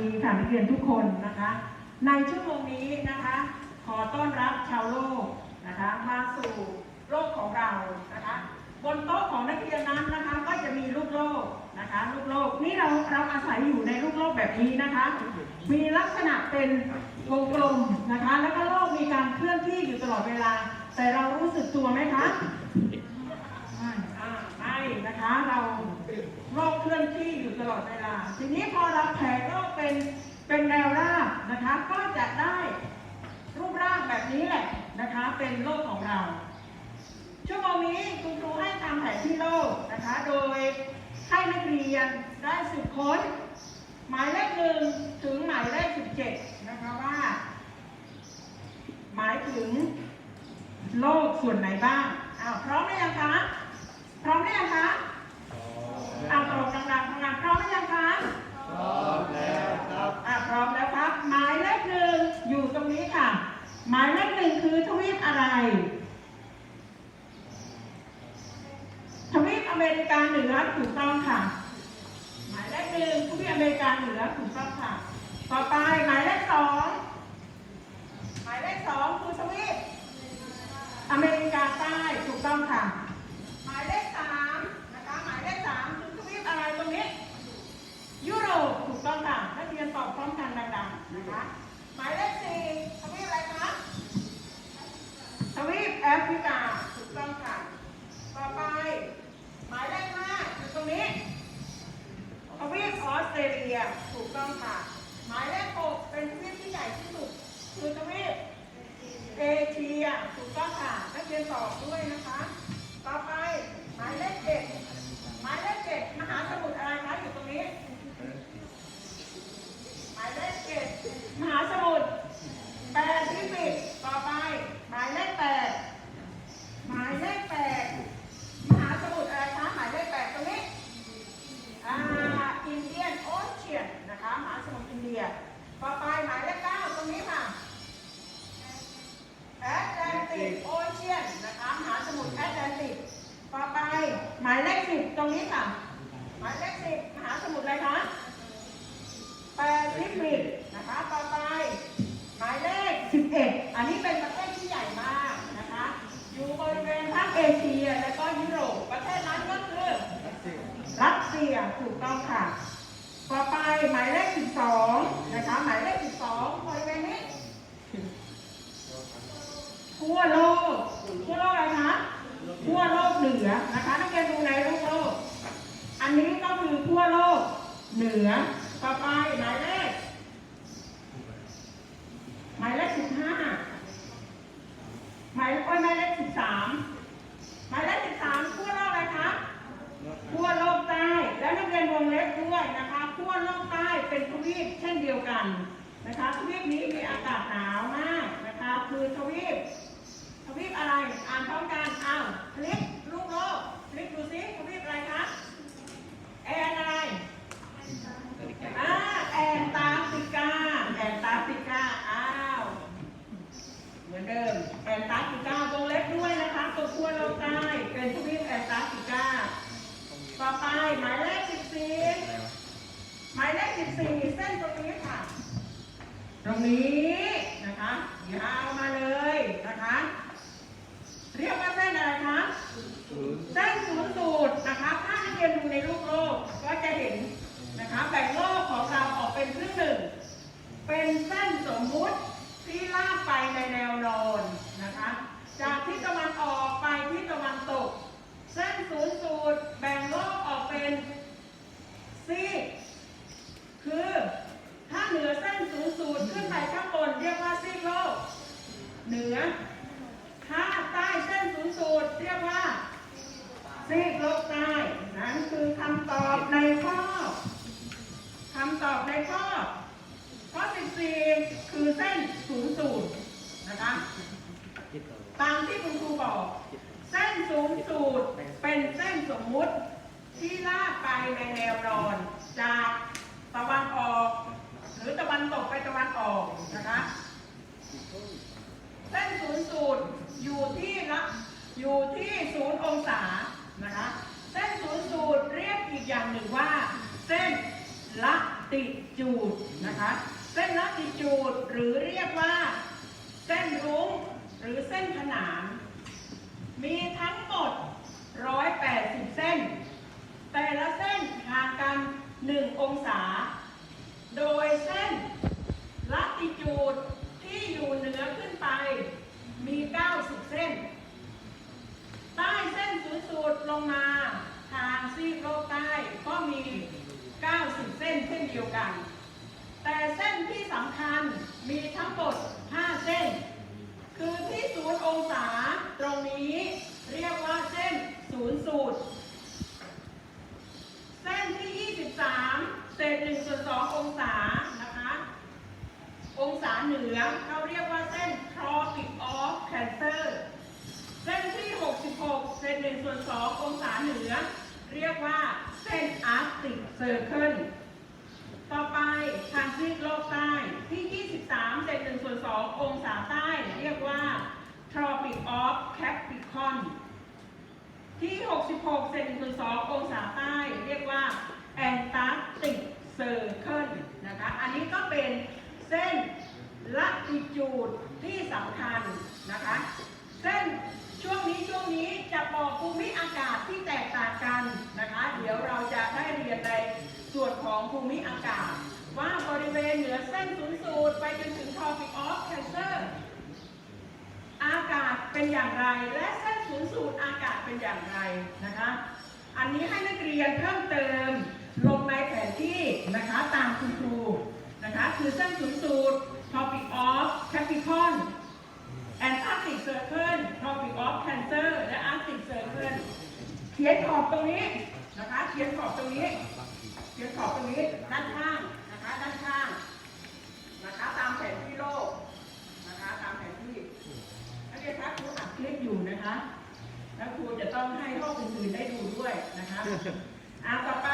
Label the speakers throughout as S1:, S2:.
S1: ดีค่ะนักเรียนทุกคนนะคะ ในชั่วโมงนี้นะคะ ขอต้อนรับชาวโลกนะคะมาสู่โลกของเรานะคะ บนโต๊ะของนักเรียนนั้นนะคะก็จะมีลูกโลกนะคะลูกโลกนี่เราเราอาศัยอยู่ในลูกโลกแบบนี้นะคะ มีลักษณะเป็นวงกลมนะคะ แล้วก็โลกมีการเคลื่อนที่อยู่ตลอดเวลา แต่เรารู้สึกตัวไหมคะไม่ไม่นะคะเรา โลกเคลื่อนที่อยู่ตลอดเวลา ทีนี้พอเราแผ่โลกเป็นเป็นแนวราบนะคะ ก็จะได้รูปร่างแบบนี้แหละนะคะ เป็นโลกของเรา ชั่วโมงนี้คุณครูให้ทำแผนที่โลกนะคะ โดยให้นักเรียนได้สืบค้น หมายเลขหนึ่งถึงหมายเลขสิบเจ็ดนะคะว่า หมายถึงโลกส่วนไหนบ้างอ้าวพร้อมหรือยังคะพร้อมหรือยังคะ อ้าวตอบดังๆทำงานพร้อมหรือยังคะ
S2: พร้อมแล้วครับ
S1: อ่าพร้อมแล้วครับ หมายเลขหนึ่งอยู่ตรงนี้ค่ะ หมายเลขหนึ่งคือทวีปอะไร ทวีปอเมริกาเหนือถูกต้องค่ะ หมายเลขหนึ่งทวีปอเมริกาเหนือถูกต้องค่ะ ต่อไปหมายเลขสองหมายเลขสองคือทวีปอเมริกาใต้ถูกต้องค่ะ หมายเลขสามนะคะหมายเลขสามคือทวีปอะไรตรงนี้ ยุโรปถูก ต้องค่ะนักเรียนตอบพร้อมกันดังๆนะคะหมายเลขสี่ทวีปอะไรคะทวีปแอฟริกาถูกต้องค่ะ ต่อไป หมายเลขห้าอยู่ตรงนี้ทวีปออสเตรเลียถูกต้องค่ะ หมายเลขหกเป็นทวีปที่ใหญ่ที่สุด คือทวีปเอเชียถูกต้องค่ะนักเรียนตอบด้วยนะคะ ต่อไปหมายเลขเจ็ดหมายเลขเจ็ดมหาสมุทรอะไรคะอยู่ตรงนี้ หมายเลขเจ็ดมหาสมุทรแปซิฟิกต่อไป หมายเลขแปดหมายเลขแปดมหาสมุทรอะไรคะหมายเลขแปดตรงนี้อ่าอินเดียนโอเชียนนะคะมหาสมุทรอินเดีย ต่อไปหมายเลขเก้าตรงนี้ค่ะ แอตแลน ติกโอเชียนนะคะมหาสมุทรแอตแลนติกต่อไปหมายเลขสิบตรงนี้ค่ะ หมายเลขสิบมหาสมุทรอะไรคะแปซิฟิกนะคะต่อไป หมายเลขสิบเอ็ดอันนี้เป็นประเทศที่ใหญ่มากนะคะ อยู่บริเวณภาคเอเชียและก็ยุโรปประเทศนั้นก็คือรัสเซียถูกต้องค่ะ ต่อไปหมายเลขสิบสองนะคะหมายเลขสิบสองบริเวณนี้ ทั่วโลกทั่วโลกอะไรคะทั่วโลกเหนือนะคะนักเรียนดูในโลกโลก อันนี้ก็คือทั่วโลกเหนือต่อไปหมายเลขหน นเดียวกัน แต่เส้นที่สำคัญมีทั้งหมด 5 เส้น คือที่ศูนย์องศาตรงนี้เรียกว่าเส้นศูนย์สูตร เส้นที่ 23 เศษ1ส่วน2องศานะคะ องศาเหนือเขาเรียกว่าเส้น Tropic of Cancer เส้นที่ 66 เศษ1ส่วน2องศาเหนือ เรียกว่าเส้น Arctic Circle ต่อไปทางซีกโลกใต้ที่ 23เศษ1ส่วน2องศาใต้ เรียกว่า Tropic of Capricorn ที่ 66เซนติเมตร2องศาใต้ เรียกว่า Antarctic Circle นะคะ อันนี้ก็เป็นเส้นละติจูดที่สำคัญนะคะ เส้นช่วงนี้ช่วงนี้จะบอกภูมิอากาศที่แตกต่างกันนะคะ เดี๋ยวเราจะได้เรียนใน ของภูมิอากาศ ว่าบริเวณเหนือเส้นศูนย์สูตรไปจนถึง Tropic of Cancer อากาศเป็นอย่างไร และเส้นศูนย์สูตรอากาศเป็นอย่างไรนะคะ อันนี้ให้นักเรียนเพิ่มเติมลงในแผนที่นะคะตามคุณครูนะคะคือเส้นศูนย์สูตร Tropic of Capricorn Antarctic Circle Tropic of Cancer และ Arctic Circle เขียนขอบตรงนี้นะคะเขียนขอบตรงนี้ ขียนขอบตรงนี้ด้านข้างนะคะด้านข้างนะคะตามแผนที่โลกนะคะตามแผนที่นักเรียนคะครูอัดคลิปอยู่นะคะ แล้วครูจะต้องให้ห้องอื่นๆได้ดูด้วยนะคะ อ่าต่อไป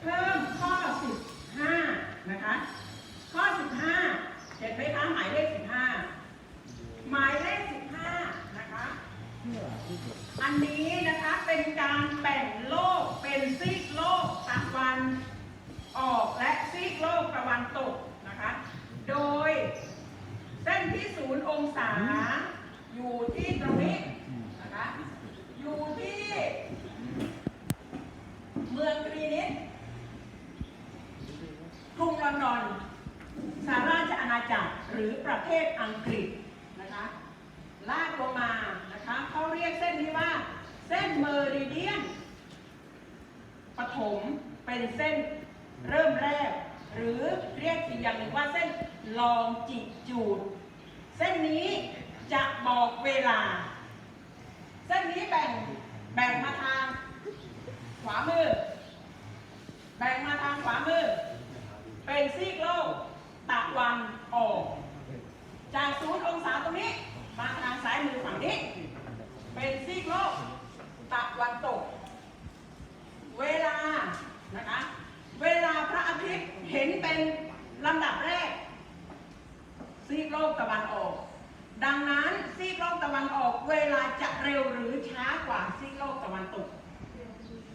S1: เพิ่มข้อ 15 นะคะ ข้อ 15 เห็นไหมคะหมายเลข 15 หมายเลข 15 นะคะ อันนี้นะคะเป็นการแบ่งโลกเป็นซีกโลกตะวันออกและซีกโลกตะวันตกนะคะ โดย เส้นที่ศูนย์องศา อยู่ที่ตรงนี้นะคะ อยู่ที่ เมืองกรีนิสกรุงลอนดอนสหราชอาณาจักรหรือประเทศอังกฤษนะคะ ลากลงมานะคะเขาเรียกเส้นนี้ว่า เส้นเมอริเดียน ปฐมเป็นเส้นเริ่มแรก หรือเรียกอีกอย่างหนึ่งว่าเส้นลองจิจูด เส้นนี้จะบอกเวลา เส้นนี้แบ่งแบ่งมาทางขวามือ แบ่งมาทางขวามือ เป็นซีกโลกตะวันออก จากศูนย์องศาตรงนี้ มาทางซ้ายมือฝั่งนี้ เป็นซีกโลกตะวันตก เวลา นะคะ เวลาพระอาทิตย์เห็นเป็นลำดับแรก ซีกโลกตะวันออก ดังนั้นซีกโลกตะวันออก เวลาจะเร็วหรือช้ากว่าซีกโลกตะวันตก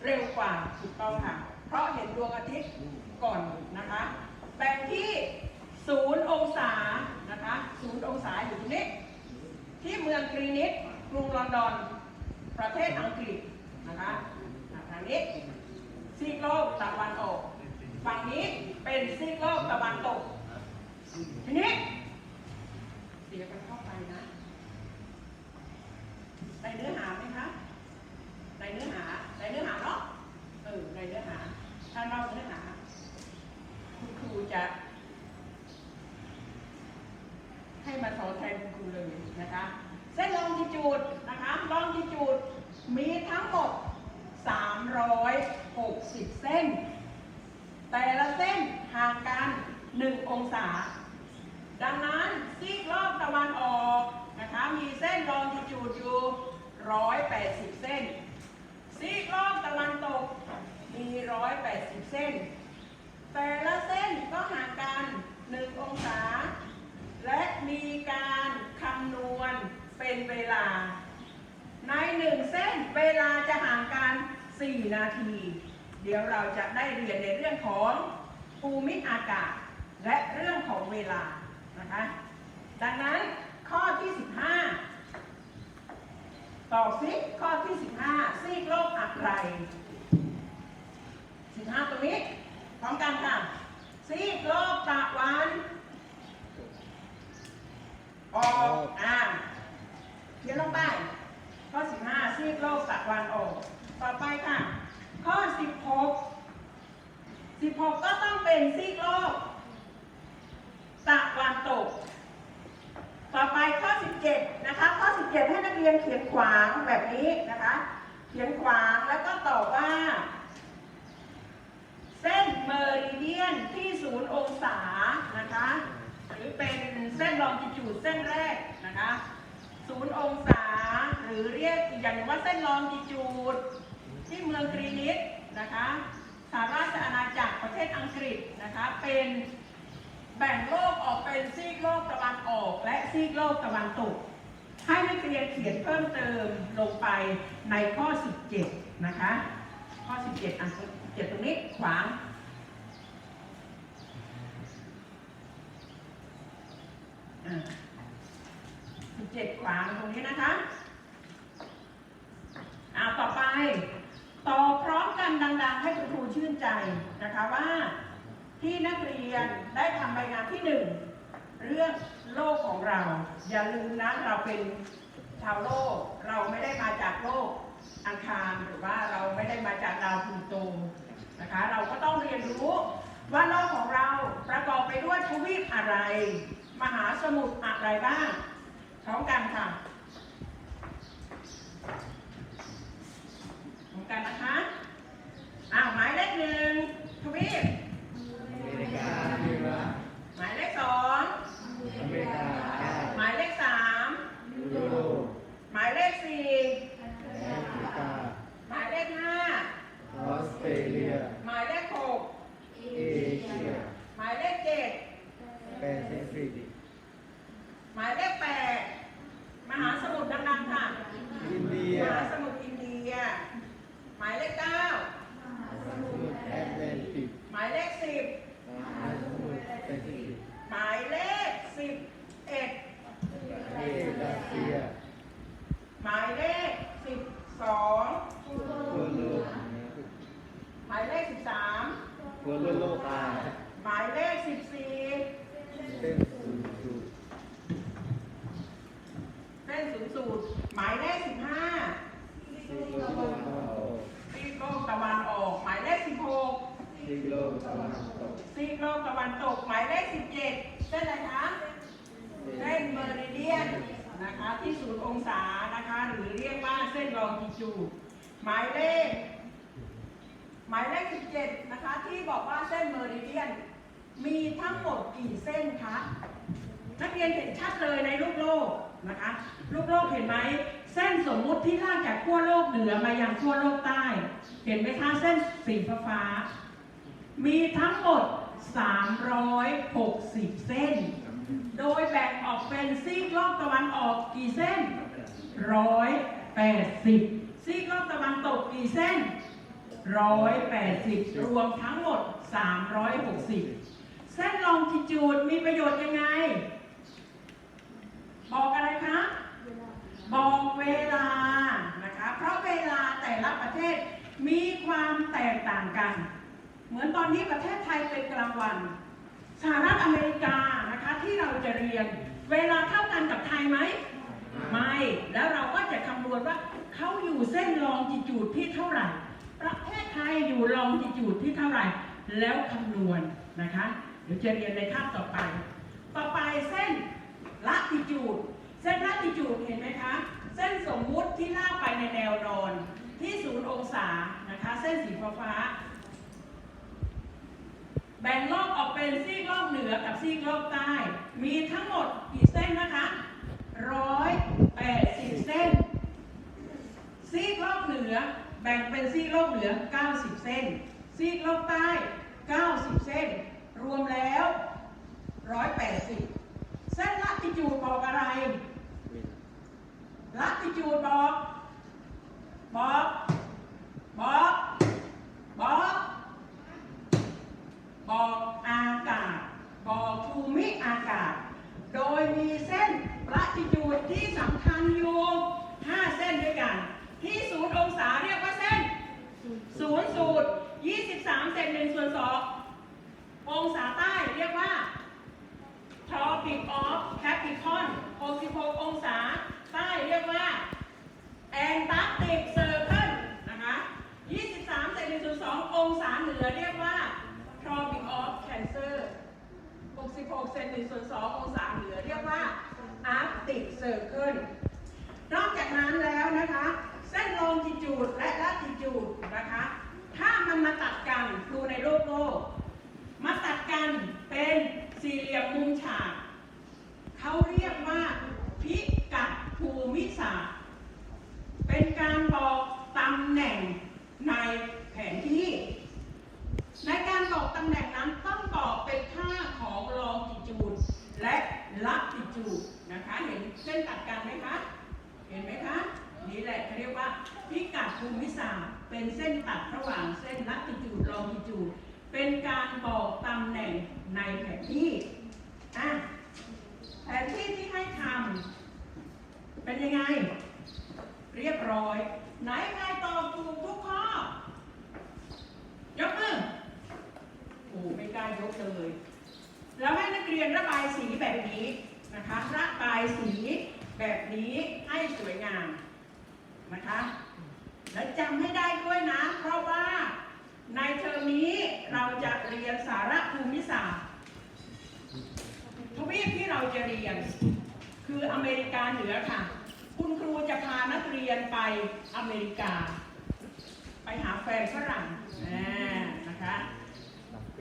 S1: เร็วกว่าถูกต้องค่ะ เพราะเห็นดวงอาทิตย์ก่อนนะคะ แบ่งที่ศูนย์องศานะคะศูนย์องศาอยู่ตรงนี้ องกรีนิสกรุงลอนดอน ประเทศอังกฤษนะคะทางนี้ซีกโลกตะวันออก ฝั่งนี้เป็นซีกโลกตะวันตก ทีนี้เสียกันเข้าไปนะในเนื้อหาไหมคะในเนื้อหาในเนื้อหาเนาะเออในเนื้อหา ถ้านอกเนื้อหา คุณครูจะให้มาสอนแทนคุณครูเลยนะคะ เส้นลองจิจูดนะคะลองจิจูดมีทั้งหมด 360 เส้น แต่ละเส้นห่างกัน 1 องศา ดังนั้นซีกรอบตะวันออกนะคะ มีเส้นลองจิจูดอยู่ 180 เส้น ซีกรอบตะวันตกมี 180 เส้น แต่ละเส้นก็ห่างกัน 1 องศา และมีการคำนวณเป็นเวลา ในหนึ่งเส้นเวลาจะห่างกัน 4 นาที เดี๋ยวเราจะได้เรียนในเรื่องของภูมิอากาศ และเรื่องของเวลานะคะ ดังนั้นข้อที่ 15 ตอบซิข้อที่ 15 ซีกโลกอะไร 15 ตรงนี้พร้อมกันค่ะ ซีกโลกตะวันออกอ่าเขียนลงไปข้อ 15 ซีกโลกตะวันออก ต่อไปค่ะ ข้อ 16 16 ก็ต้องเป็นซีกโลกตะวันตก ต่อไปข้อ 17 นะคะ ข้อ 17 ให้นักเรียนเขียนขวางแบบนี้นะคะ เขียนขวางแล้วก็ตอบว่า เส้นเมอริเดียนที่ศูนย์องศานะคะ หรือเป็นเส้นลองจิจูดเส้นแรกนะคะศูนย์องศาหรือเรียกอีกอย่างหนึ่งว่าเส้นลองจิจูด ที่เมืองกรีนิชนะคะสหราชอาณาจักรประเทศอังกฤษนะคะเป็นแบ่งโลกออกเป็นซีกโลกตะวันออกและซีกโลกตะวันตก ให้นักเรียนเขียนเพิ่มเติมลงไปในข้อ 17 นะคะ ข้อ 17 อะ17ตรงนี้ขวาง17ขวางตรงนี้นะคะอ่าต่อไป ต่อพร้อมกันดัง ๆ ให้คุณครูชื่นใจนะคะว่าที่นักเรียนได้ทำใบงานที่หนึ่งเรื่องโลกของเรา อย่าลืมนะเราเป็นชาวโลก เราไม่ได้มาจากโลกอังคารหรือว่าเราไม่ได้มาจากดาวพลูโตนะคะ เราก็ต้องเรียนรู้ว่าโลกของเราประกอบไปด้วยทวีปอะไร มหาสมุทรอะไรบ้างพร้อมกันค่ะ กันนะคะอ้าวหมายเลขหนึ่งทวีป
S2: อเมริกาเหนือ
S1: หมายเลขสอง
S2: อเมริกาใต้
S1: หมายเลขสาม
S2: ยุโรป
S1: หมายเลขสี่
S2: แอฟริกา
S1: หมายเลขห้า
S2: ออสเตรเลีย
S1: หมายเลขหก
S2: เอเชีย
S1: หมายเลขเจ็ด
S2: แปซิฟิก
S1: หมายเลขแปดมหาสมุทรดังๆค่ะ
S2: อินเดีย
S1: มหาสมุทรอินเดีย หมายเลขเก้า
S2: สมุทรแอตแลนติก
S1: หมายเลขสิบ
S2: มหาสมุทรแปซิฟิก
S1: หมายเลขสิบเอ็ด
S2: เอเชีย
S1: หมายเลขสิบสอง
S2: ทั่วโลก
S1: หมายเลขสิบสาม
S2: ทั่วโลกใต้
S1: หมายเลขสิบสี่
S2: เส้นศูนย์สูตร
S1: เส้นศูนย์สูตรหมายเลขสิบห้า
S2: ซีโลกตะวันออก
S1: ซีกโลกตะวันออก หมายเลขสิบหก
S2: ซีโลกตะวันตก
S1: ซีกโลกตะวันตกหมายเลขสิบเจ็ดเส้นอะไรคะเส้นเมอริเดียนนะคะที่ศูนย์องศานะคะ หรือเรียกว่าเส้นลองจิจูดหมายเลข หมายเลขสิบเจ็ดนะคะ ที่บอกว่าเส้นเมอริเดียน มีทั้งหมดกี่เส้นคะนักเรียนเห็นชัดเลยในรูปโลกนะคะรูปโลกเห็นไหมเส้นสมมุติที่ลากจากขั้วโลกเหนือมายังขั้วโลกใต้ เห็นไหมคะเส้นสีฟ้าๆ มีทั้งหมด 360 เส้น โดยแบ่งออกเป็นซีกโลกตะวันออกกี่เส้น 180 ซีกโลกตะวันตกกี่เส้น 180 รวมทั้งหมด 360 เส้นลองจิจูดมีประโยชน์ยังไง บอกอะไรคะ บอกเวลานะคะ เพราะเวลาแต่ละประเทศมีความแตกต่างกัน เหมือนตอนนี้ประเทศไทยเป็นกลางวันสหรัฐอเมริกานะคะที่เราจะเรียน เวลาเท่ากันกับไทยไหมไม่ แล้วเราก็จะคำนวณว่าเขาอยู่เส้นลองจิจูดที่เท่าไหร่ ประเทศไทยอยู่ลองจิจูดที่เท่าไหร่ แล้วคำนวณนะคะ เดี๋ยวจะเรียนในคาบต่อไป ต่อไปเส้นละติจูด เส้นละติจูดเห็นไหมคะ เส้นสมมุติที่ลากไปในแนวนอนที่ศูนย์องศานะคะ เส้นสีฟ้าฟา แบ่งโลกออกเป็นซีกโลกเหนือกับซีกโลกใต้ มีทั้งหมดกี่เส้นนะคะร้อยแปดสิบเส้น ซีกโลกเหนือ แบ่งเป็นซีกโลกเหนือ 90 เส้น ซีกโลกใต้ 90 เส้น รวมแล้ว 180 เส้นลัติจูดบอกอะไรลัติจูดบอก บอก บอก บอก บอกากาศ โดยมีเส้นละติจูดที่สำคัญอยู่ 5 เส้นด้วยกัน ที่ศูนย์องศาเรียกว่าเส้น ศูนย์สูตร 23 เซนหนึ่งส่วนสององศาใต้เรียกว่า Tropic of Capricorn 66 องศาใต้เรียกว่า Antarctic Circle นะคะ 23 เซนหนึ่งส่วนสององศาเหนือเรียกว่า Tropic of Cancer 66 เซนหนึ่งส่วนสององศาเหนือเรียกว่า Arctic Circle นอกจากนั้นแล้วนะคะ เส้นลงจิจูดและลาติจูดนะคะ ถ้ามันมาตัดกันดูในโลกโลก มาตัดกันเป็นสี่เหลี่ยมมุมฉาก เขาเรียกว่าพิกัดภูมิศาสตร์ เป็นการบอกตำแหน่งในแผนที่ ในการบอกตำแหน่งนั้นต้องบอกเป็นค่าของลองจิจูดและลัติจูดนะคะ เห็นเส้นตัดกันไหมคะ เห็นไหมคะ นี่แหละเขาเรียกว่าพิกัดภูมิศาสตร์ เป็นเส้นตัดระหว่างเส้นลัติจูดลองจิจูดเป็นการบอกตำแหน่งในแผนที่อะแผนที่ที่ให้ทำเป็นยังไง เรียบร้อย ไหนใครตอบถูกทุกข้อยกมือโอ้ไม่กล้ายกเลยแล้วให้นักเรียนระบายสีแบบนี้นะคะ ระบายสีแบบนี้ให้สวยงามนะคะ และจำให้ได้ด้วยนะ เพราะว่าในเทอมนี้เราจะเรียนสาระภูมิศาสตร์ทวีปที่เราจะเรียน คืออเมริกาเหนือค่ะ คุณครูจะพานักเรียนไปอเมริกา ไปหาแฟนฝรั่งอ่านะคะ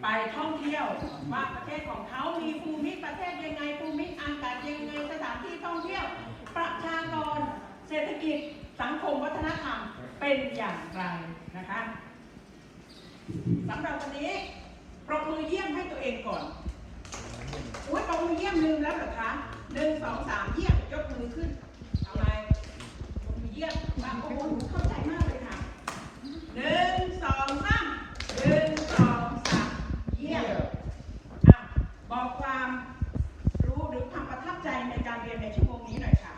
S1: ไปท่องเที่ยวว่าประเทศของเขามีภูมิประเทศยังไงภูมิอากาศยังไงสถานที่ท่องเที่ยว ประชากรเศรษฐกิจ สังคมวัฒนธรรมเป็นอย่างไรนะคะสำหรับวันนี้ปรบมือเยี่ยมให้ตัวเองก่อนอุ้ยปรบมือเยี่ยมลืมแล้วเหรอคะหนึ่งสองสามเยี่ยมยกมือขึ้นเอาไงปรบมือเยี่ยมบางโอ้โหหนูเข้าใจมากเลยค่ะหนึ่งสองสามหนึ่งสองสามเยี่ยมอะบอกความรู้หรือความประทับใจในการเรียนในชั่วโมงนี้หน่อยค่ะ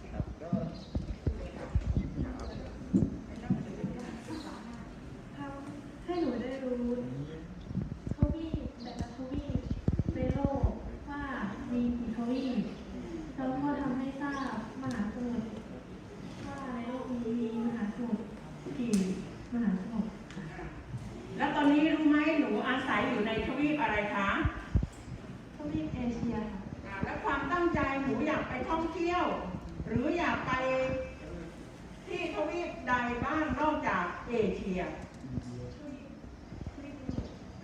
S1: อะ
S2: ครับก็
S3: ทำให้หนูได้รู้ทวีปแต่ละทวีปในโลกว่ามีกี่ทวีปแล้วก็ทำให้ทราบมหาสมุทรว่าในโลกนี้มีมหาสมุทรกี่มหาสมุทรค่ะ
S1: แล้วตอนนี้รู้ไหมหนูอาศัยอยู่ในทวีปอะไรคะ
S3: ทวีปเอเชียค่ะ
S1: อ่าแล้วความตั้งใจหนูอยากไปท่องเที่ยว หรืออยากไปที่ทวีปใดบ้างนอกจากเอเชีย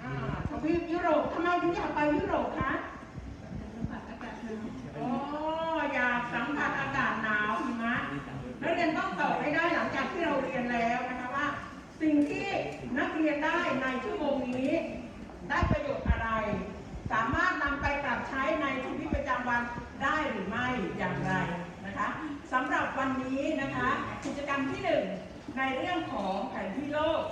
S1: อ่าทวีปยุโรปทำไม ถึงอยากไปยุโรปคะ
S3: สัมผัสอากาศหนาว
S1: โอ้อยากสัมผัสอากาศหนาวหิมะนักเรียนต้องตอบให้ได้หลังจากที่เราเรียนแล้วนะคะว่า สิ่งที่นักเรียนได้ในชั่วโมงนี้ ได้ประโยชน์อะไร สามารถนำไปปรับใช้ในชีวิตประจำวันได้หรือไม่อย่างไรนะคะสำหรับวันนี้นะคะ กิจกรรมที่หนึ่งในเรื่องของแผนที่โลก